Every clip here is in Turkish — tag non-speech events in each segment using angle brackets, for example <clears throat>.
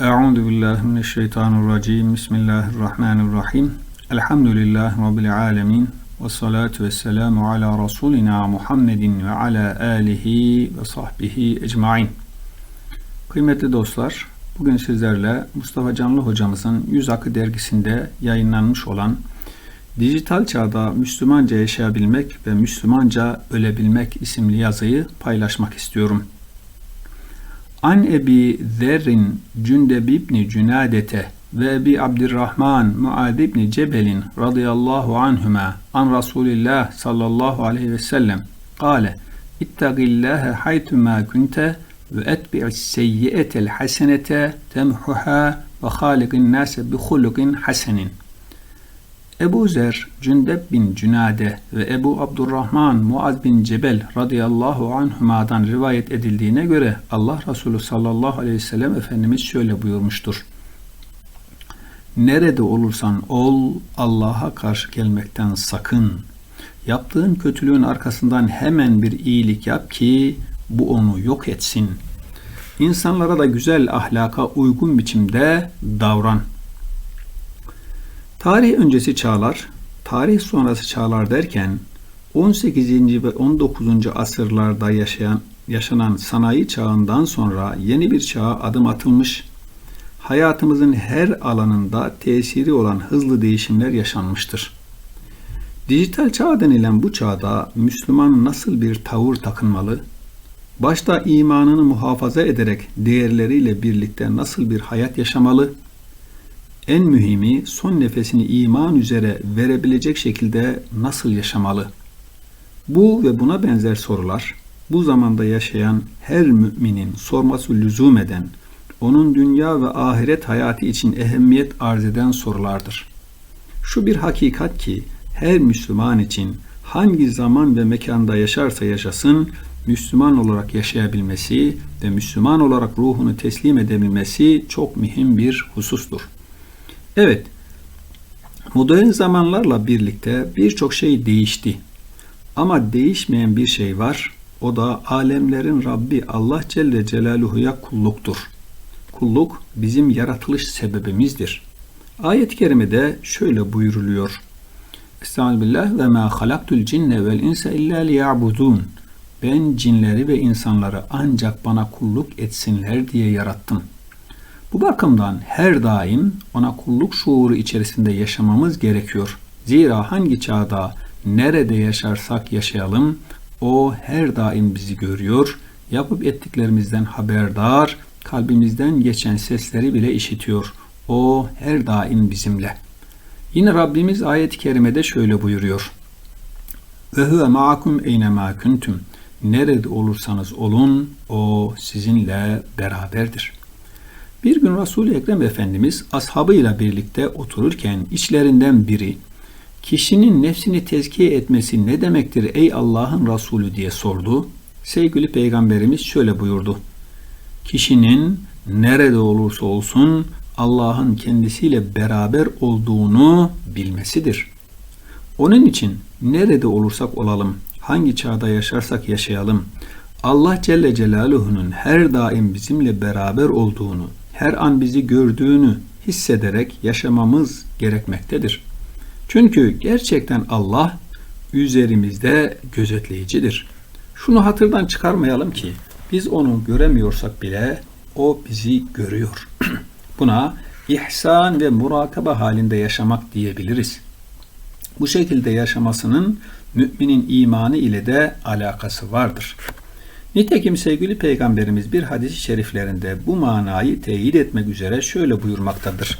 Euzu billahi mineşşeytanirracim. Bismillahirrahmanirrahim. Elhamdülillahi rabbil alamin. Ve salatu vesselamu ala rasulina Muhammedin ve ala alihi ve sahbihi ecmaîn. Kıymetli dostlar, bugün sizlerle Mustafa Canlı hocamızın Yüz Akı dergisinde yayınlanmış olan Dijital Çağda Müslümanca Yaşayabilmek ve Müslümanca Ölebilmek isimli yazıyı paylaşmak istiyorum. An Ebi Zerrin Cündeb İbni Cünadete ve Ebi Abdurrahman Muad İbni Cebelin radıyallahu anhüma an Resulillah sallallahu aleyhi ve sellem kâle İttagillâhe haytümâ kunte ve etbi'is seyyiyetel hasenete temhuha ve hâlikin nâse bi hulukin hasenin. Ebu Zer, Cündeb bin Cünade ve Ebu Abdurrahman Muaz bin Cebel radıyallahu anhuma'dan rivayet edildiğine göre Allah Resulü sallallahu aleyhi ve sellem Efendimiz şöyle buyurmuştur. Nerede olursan ol Allah'a karşı gelmekten sakın. Yaptığın kötülüğün arkasından hemen bir iyilik yap ki bu onu yok etsin. İnsanlara da güzel ahlaka uygun biçimde davran.'' Tarih öncesi çağlar, tarih sonrası çağlar derken 18. ve 19. asırlarda yaşayan yaşanan sanayi çağından sonra yeni bir çağa adım atılmış, hayatımızın her alanında tesiri olan hızlı değişimler yaşanmıştır. Dijital çağ denilen bu çağda Müslüman nasıl bir tavır takınmalı, başta imanını muhafaza ederek değerleriyle birlikte nasıl bir hayat yaşamalı, en mühimi son nefesini iman üzere verebilecek şekilde nasıl yaşamalı? Bu ve buna benzer sorular bu zamanda yaşayan her müminin sorması lüzum eden, onun dünya ve ahiret hayatı için ehemmiyet arz eden sorulardır. Şu bir hakikat ki her Müslüman için hangi zaman ve mekanda yaşarsa yaşasın Müslüman olarak yaşayabilmesi ve Müslüman olarak ruhunu teslim edebilmesi çok mühim bir husustur. Evet, modern zamanlarla birlikte birçok şey değişti. Ama değişmeyen bir şey var. O da alemlerin Rabbi Allah Celle Celaluhu'ya kulluktur. Kulluk bizim yaratılış sebebimizdir. Ayet-i kerimede şöyle buyuruluyor. Estağfirullah ve ma halaktul cinne vel insa illa liya'budun. Ben cinleri ve insanları ancak bana kulluk etsinler diye yarattım.'' Bu bakımdan her daim ona kulluk şuuru içerisinde yaşamamız gerekiyor. Zira hangi çağda, nerede yaşarsak yaşayalım, o her daim bizi görüyor, yapıp ettiklerimizden haberdar, kalbimizden geçen sesleri bile işitiyor. O her daim bizimle. Yine Rabbimiz ayet-i kerimede şöyle buyuruyor. Ve huve ma'akum eyne ma kuntum. Nerede olursanız olun, o sizinle beraberdir.'' Bir gün Resul-i Ekrem Efendimiz ashabıyla birlikte otururken içlerinden biri kişinin nefsini tezkiye etmesi ne demektir ey Allah'ın Resulü diye sordu. Sevgili Peygamberimiz şöyle buyurdu. Kişinin nerede olursa olsun Allah'ın kendisiyle beraber olduğunu bilmesidir. Onun için nerede olursak olalım, hangi çağda yaşarsak yaşayalım, Allah Celle Celaluhu'nun her daim bizimle beraber olduğunu, her an bizi gördüğünü hissederek yaşamamız gerekmektedir. Çünkü gerçekten Allah üzerimizde gözetleyicidir. Şunu hatırdan çıkarmayalım ki biz onu göremiyorsak bile o bizi görüyor. <clears throat> Buna ihsan ve murakaba halinde yaşamak diyebiliriz. Bu şekilde yaşamasının müminin imanı ile de alakası vardır. Nitekim sevgili peygamberimiz bir hadis-i şeriflerinde bu manayı teyit etmek üzere şöyle buyurmaktadır.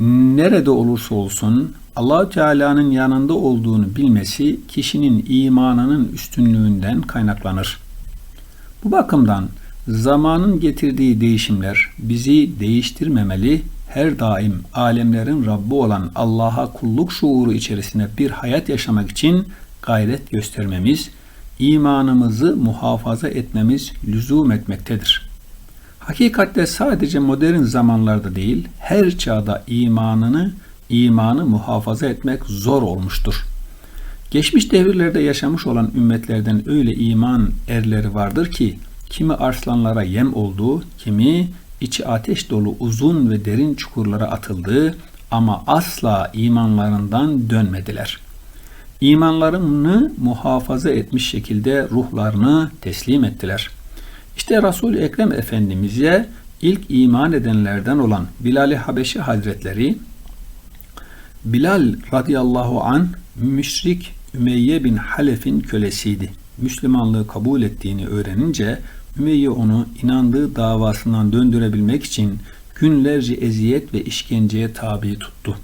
Nerede olursa olsun Allahü Teala'nın yanında olduğunu bilmesi kişinin imanının üstünlüğünden kaynaklanır. Bu bakımdan zamanın getirdiği değişimler bizi değiştirmemeli, her daim alemlerin Rabbi olan Allah'a kulluk şuuru içerisinde bir hayat yaşamak için gayret göstermemiz, imanımızı muhafaza etmemiz lüzum etmektedir. Hakikatte sadece modern zamanlarda değil, her çağda imanını, imanı muhafaza etmek zor olmuştur. Geçmiş devirlerde yaşamış olan ümmetlerden öyle iman erleri vardır ki, kimi arslanlara yem olduğu, kimi içi ateş dolu uzun ve derin çukurlara atıldı ama asla imanlarından dönmediler. İmanlarını muhafaza etmiş şekilde ruhlarını teslim ettiler. İşte Resul-i Ekrem Efendimiz'e ilk iman edenlerden olan Bilal-i Habeşi Hazretleri Bilal radıyallahu an müşrik Ümeyye bin Halef'in kölesiydi. Müslümanlığı kabul ettiğini öğrenince Ümeyye onu inandığı davasından döndürebilmek için günlerce eziyet ve işkenceye tabi tuttu.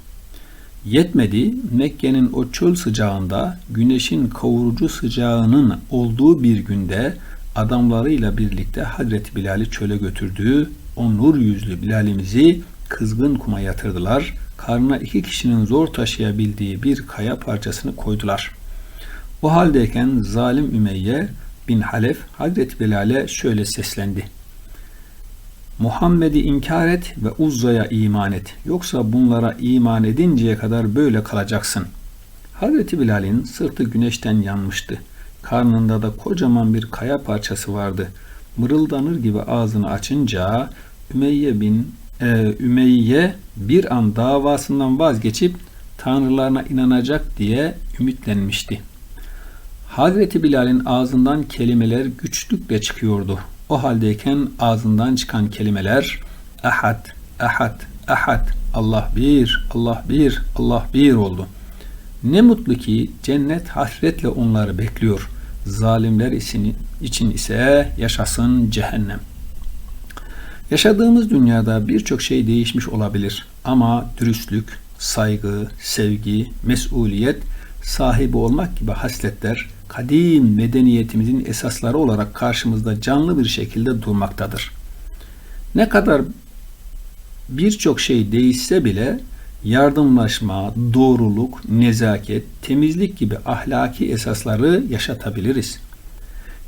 Yetmedi Mekke'nin o çöl sıcağında güneşin kavurucu sıcağının olduğu bir günde adamlarıyla birlikte Hazreti Bilal'i çöle götürdüğü o nur yüzlü Bilal'imizi kızgın kuma yatırdılar. Karnına iki kişinin zor taşıyabildiği bir kaya parçasını koydular. O haldeyken zalim Ümeyye bin Halef Hazreti Bilal'e şöyle seslendi. Muhammed'i inkar et ve Uzza'ya iman et. Yoksa bunlara iman edinceye kadar böyle kalacaksın. Hazreti Bilal'in sırtı güneşten yanmıştı. Karnında da kocaman bir kaya parçası vardı. Mırıldanır gibi ağzını açınca Ümeyye bin e, Ümeyye bir an davasından vazgeçip tanrılarına inanacak diye ümitlenmişti. Hazreti Bilal'in ağzından kelimeler güçlükle çıkıyordu. O haldeyken ağzından çıkan kelimeler ahad, ahad, ahad, Allah bir, Allah bir, Allah bir oldu. Ne mutlu ki cennet hasretle onları bekliyor. Zalimler için ise yaşasın cehennem. Yaşadığımız dünyada birçok şey değişmiş olabilir ama dürüstlük, saygı, sevgi, mesuliyet sahibi olmak gibi hasletler kadim medeniyetimizin esasları olarak karşımızda canlı bir şekilde durmaktadır. Ne kadar birçok şey değişse bile yardımlaşma, doğruluk, nezaket, temizlik gibi ahlaki esasları yaşatabiliriz.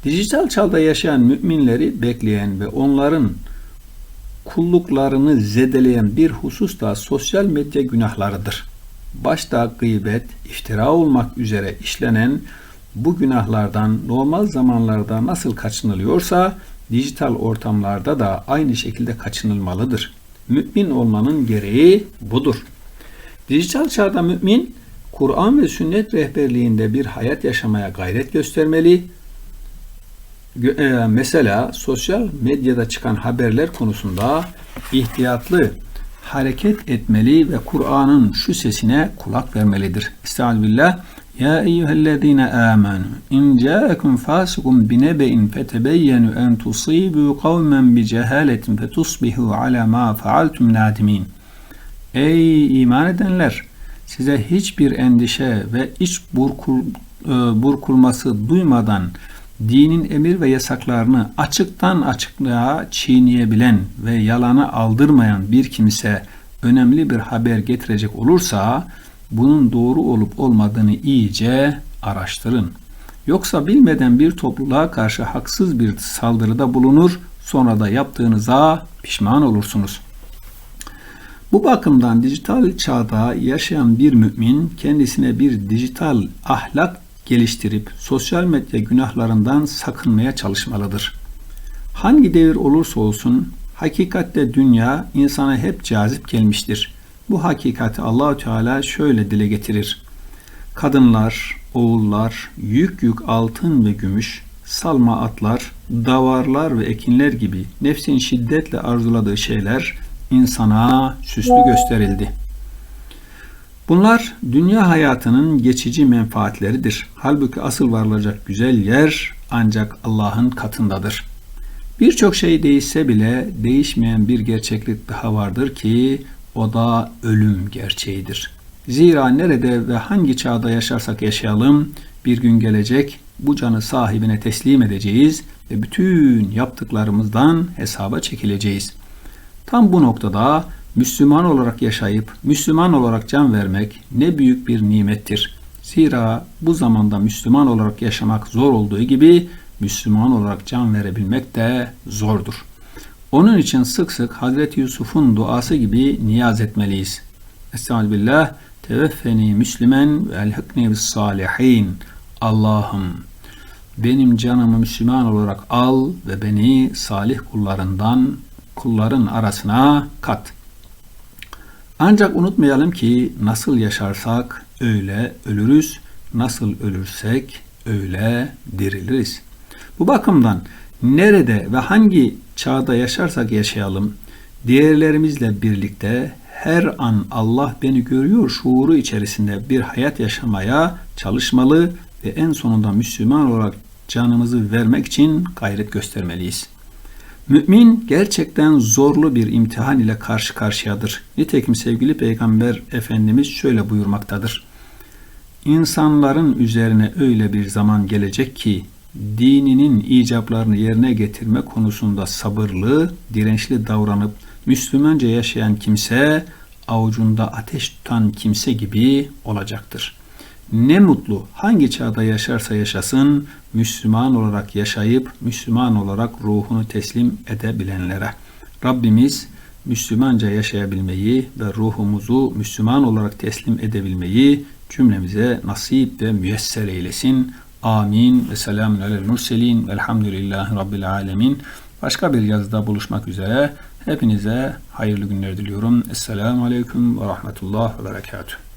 Dijital çağda yaşayan müminleri bekleyen ve onların kulluklarını zedeleyen bir husus da sosyal medya günahlarıdır. Başta gıybet, iftira olmak üzere işlenen bu günahlardan normal zamanlarda nasıl kaçınılıyorsa dijital ortamlarda da aynı şekilde kaçınılmalıdır. Mümin olmanın gereği budur. Dijital çağda mümin Kur'an ve sünnet rehberliğinde bir hayat yaşamaya gayret göstermeli. E, mesela sosyal medyada çıkan haberler konusunda ihtiyatlı hareket etmeli ve Kur'an'ın şu sesine kulak vermelidir. Estağfirullah. Ya eyyühellezine amenu in ca'akum fasikum binebe'in fetebeyyenu en tusibu kavmen bi cehaletin fetusbihu ala ma faaltum nadimin. Ey iman edenler! Size hiçbir endişe ve iç burkur, e, burkulması duymadan dinin emir ve yasaklarını açıktan açıklığa çiğneyebilen ve yalanı aldırmayan bir kimse önemli bir haber getirecek olursa bunun doğru olup olmadığını iyice araştırın. Yoksa bilmeden bir topluluğa karşı haksız bir saldırıda bulunur, sonra da yaptığınıza pişman olursunuz. Bu bakımdan dijital çağda yaşayan bir mümin kendisine bir dijital ahlak geliştirip sosyal medya günahlarından sakınmaya çalışmalıdır. Hangi devir olursa olsun hakikatte dünya insana hep cazip gelmiştir. Bu hakikati Allahü Teala şöyle dile getirir. Kadınlar, oğullar, yük yük altın ve gümüş, salma atlar, davarlar ve ekinler gibi nefsin şiddetle arzuladığı şeyler insana süslü gösterildi. Bunlar dünya hayatının geçici menfaatleridir. Halbuki asıl varılacak güzel yer ancak Allah'ın katındadır. Birçok şey değişse bile değişmeyen bir gerçeklik daha vardır ki o da ölüm gerçeğidir. Zira nerede ve hangi çağda yaşarsak yaşayalım bir gün gelecek bu canı sahibine teslim edeceğiz ve bütün yaptıklarımızdan hesaba çekileceğiz. Tam bu noktada Müslüman olarak yaşayıp Müslüman olarak can vermek ne büyük bir nimettir. Zira bu zamanda Müslüman olarak yaşamak zor olduğu gibi Müslüman olarak can verebilmek de zordur. Onun için sık sık Hazreti Yusuf'un duası gibi niyaz etmeliyiz. Estağfirullah. Teveffeni Müslümen ve elhikni bis salihin. Allah'ım benim canımı Müslüman olarak al ve beni salih kullarından kulların arasına kat. Ancak unutmayalım ki nasıl yaşarsak öyle ölürüz, nasıl ölürsek öyle diriliriz. Bu bakımdan nerede ve hangi çağda yaşarsak yaşayalım, diğerlerimizle birlikte her an Allah beni görüyor şuuru içerisinde bir hayat yaşamaya çalışmalı ve en sonunda Müslüman olarak canımızı vermek için gayret göstermeliyiz. Mümin gerçekten zorlu bir imtihan ile karşı karşıyadır. Nitekim sevgili Peygamber Efendimiz şöyle buyurmaktadır. İnsanların üzerine öyle bir zaman gelecek ki dininin icablarını yerine getirme konusunda sabırlı, dirençli davranıp Müslümanca yaşayan kimse avucunda ateş tutan kimse gibi olacaktır. Ne mutlu hangi çağda yaşarsa yaşasın Müslüman olarak yaşayıp Müslüman olarak ruhunu teslim edebilenlere. Rabbimiz Müslümanca yaşayabilmeyi ve ruhumuzu Müslüman olarak teslim edebilmeyi cümlemize nasip ve müyesser eylesin. Amin ve selamun alel murselin velhamdülillahi rabbil alemin. Başka bir yazıda buluşmak üzere. Hepinize hayırlı günler diliyorum. Esselamu aleyküm ve rahmetullah ve berekatuhu.